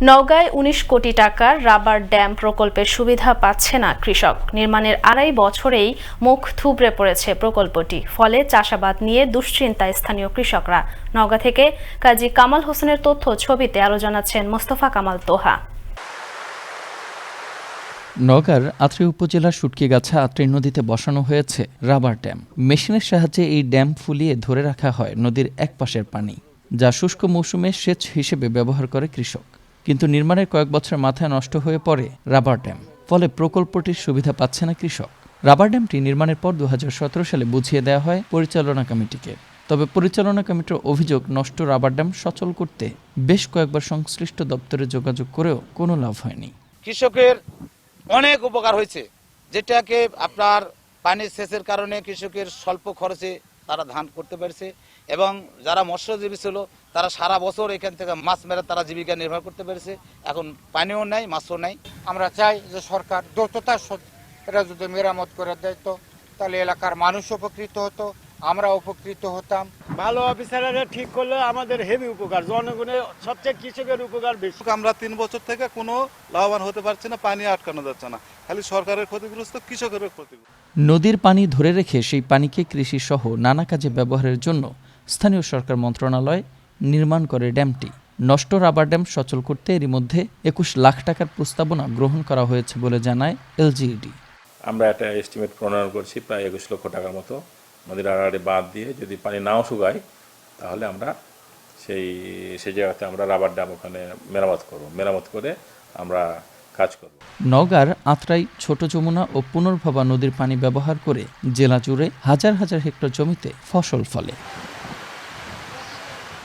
নওগাঁয় উনিশ কোটি টাকার রাবার ড্যাম প্রকল্পের সুবিধা পাচ্ছে না কৃষক। নির্মাণের আড়াই বছরেই মুখ থুবড়ে পড়েছে প্রকল্পটি। ফলে চাষাবাদ নিয়ে দুশ্চিন্তায় স্থানীয় কৃষকরা। নওগাঁ থেকে কাজী কামাল হোসেনের তথ্য ছবিতে আরও জানাচ্ছেন মোস্তফা কামাল তোহা। নগার আত্রে উপজেলার সুটকিগাছা আত্রে নদীতে বসানো হয়েছে রাবার ড্যাম। মেশিনের সাহায্যে এই ড্যাম ফুলিয়ে ধরে রাখা হয় নদীর এক পাশের পানি, যা শুষ্ক মৌসুমে সেচ হিসেবে ব্যবহার করে কৃষক। কিন্তু নির্মাণের কয়েক বছর মাথায় নষ্ট হয়ে পড়ে রাবার ড্যাম। ফলে প্রকল্পটির সুবিধা পাচ্ছে না কৃষক। রাবার ড্যামটি নির্মাণের পর দু হাজার সতেরো সালে বুঝিয়ে দেওয়া হয় পরিচালনা কমিটিকে। তবে পরিচালনা কমিটির অভিযোগ, নষ্ট রাবার ড্যাম সচল করতে বেশ কয়েকবার সংশ্লিষ্ট দপ্তরে যোগাযোগ করেও কোনো লাভ হয়নি। কৃষকের অনেক উপকার হয়েছে, যেটাকে আপনার পানি সেচের কারণে কৃষকের স্বল্প খরচে তারা ধান করতে পেরেছে এবং যারা মৎস্যজীবী ছিল তারা সারা বছর এখান থেকে মাছ মেরে তারা জীবিকা নির্ভর করতে পেরেছে। এখন পানিও নাই মাছও নাই। আমরা চাই যে সরকার দ্রুততার এটা যদি মেরামত করে দেয় তো তাহলে এলাকার মানুষ উপকৃত হতো আমরা উপকৃত হতাম। ভালো অফিসাররা ঠিক করলে আমাদের হেভি উপকার জনগণের সবচেয়ে কৃষকের উপকার বেশি। আমরা তিন বছর থেকে কোনো লাভবান হতে পারছি না পানি আটকানো যাচ্ছে না। খালি সরকারের ক্ষতিগ্রস্ত কৃষকের ক্ষতিগ্রস্ত। নদীর পানি ধরে রেখে সেই পানিকে কৃষি সহ নানা কাজে ব্যবহারের জন্য স্থানীয় সরকার মন্ত্রণালয় নির্মাণ করে ড্যামটি। নষ্ট রাবার ড্যাম সচল করতে এরই মধ্যে একুশ লাখ টাকার প্রস্তাবনা গ্রহণ করা হয়েছে বলে জানায় এলজিইডি। আমরা একটা এস্টিমেট প্রণয়ন করছি প্রায় একুশ লক্ষ টাকার মতো। নদীর আড়াআড়ি বাদ দিয়ে যদি পানি নাও শুকায় তাহলে আমরা সেই সেই জায়গাতে আমরা রাবার ড্যাম ওখানে মেরামত করব। মেরামত করে আমরা কাজ করব। নওগাঁর আত্রাই ছোট যমুনা ও পুনর্ভবা নদীর পানি ব্যবহার করে জেলা জুড়ে হাজার হাজার হেক্টর জমিতে ফসল ফলে।